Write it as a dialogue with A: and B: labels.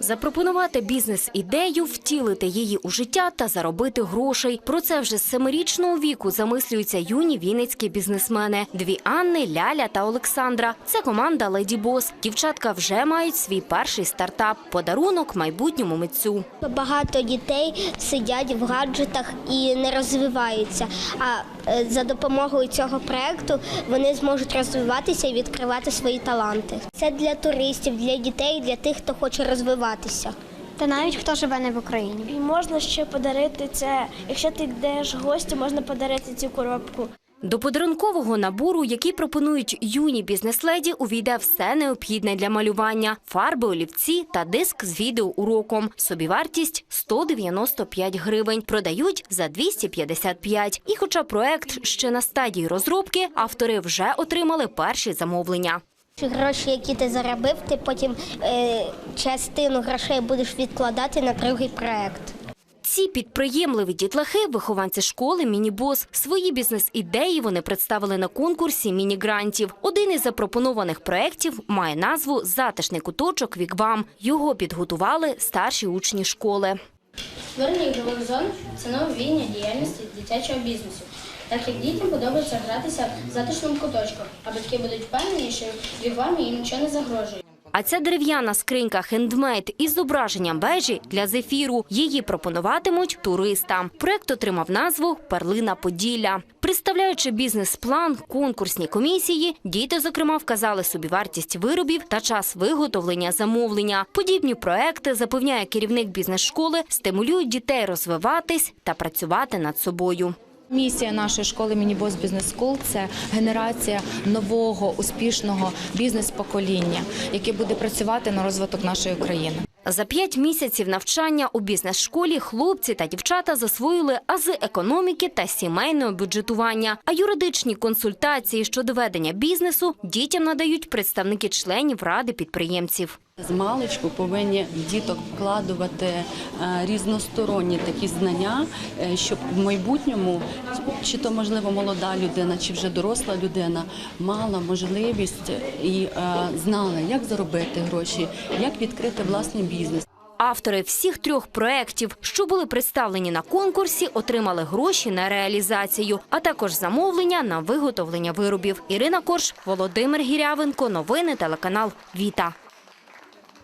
A: Запропонувати бізнес-ідею, втілити її у життя та заробити грошей. Про це вже з семирічного віку замислюються юні вінницькі бізнесмени. Дві Анни, Ляля та Олександра. Це команда Леді Бос. Дівчатка вже мають свій перший стартап подарунок майбутньому митцю.
B: Багато дітей сидять в гаджетах і не розвиваються. А е, за допомогою цього проекту вони зможуть розвиватися і відкривати свої таланти. Це для туристів, для дітей, для тих, хто хоче розвиватися.
C: Та навіть хто живе не в Україні.
D: І можна ще подарити це. Якщо ти йдеш в гості, можна подарити цю коробку.
A: До подарункового набору, який пропонують юні бізнес-леді, увійде все необхідне для малювання: фарби, олівці та диск з відеоуроком. Собівартість 195 гривень. Продають за 255. І хоча проект ще на стадії розробки, автори вже отримали перші замовлення.
B: Гроші, які ти заробив, ти потім е, частину грошей будеш відкладати на другий проект.
A: Ці підприємливі дітлахи, вихованці школи Мінібос. Свої бізнес-ідеї вони представили на конкурсі міні-грантів. Один із запропонованих проєктів має назву Затишний куточок Віквам. Його підготували старші учні школи.
E: Створення ігрових зон це нововвійня діяльності дитячого бізнесу, так як дітям подобається гратися в затишному куточку, а батьки будуть впевнені, що від їм нічого не загрожує.
A: А ця дерев'яна скринька хендмейд із зображенням бежі для зефіру. Її пропонуватимуть туристам. Проект отримав назву Перлина Поділля. Представляючи бізнес-план конкурсній комісії, діти, зокрема, вказали собі вартість виробів та час виготовлення замовлення. Подібні проекти, запевняє керівник бізнес-школи, стимулюють дітей розвиватись та працювати над собою.
F: Місія нашої школи Мінібос Бізнес Скул це генерація нового успішного бізнес-покоління, яке буде працювати на розвиток нашої країни.
A: За п'ять місяців навчання у бізнес-школі хлопці та дівчата засвоїли ази економіки та сімейного бюджетування. А юридичні консультації щодо ведення бізнесу дітям надають представники членів ради підприємців.
G: З маличку повинні діток вкладувати е, різносторонні такі знання, е, щоб в майбутньому, чи то можливо молода людина, чи вже доросла людина, мала можливість і е, знала, як заробити гроші, як відкрити власний бізнес.
A: Автори всіх трьох проєктів, що були представлені на конкурсі, отримали гроші на реалізацію, а також замовлення на виготовлення виробів. Ірина Корж, Володимир Гірявенко. Новини телеканал Віта.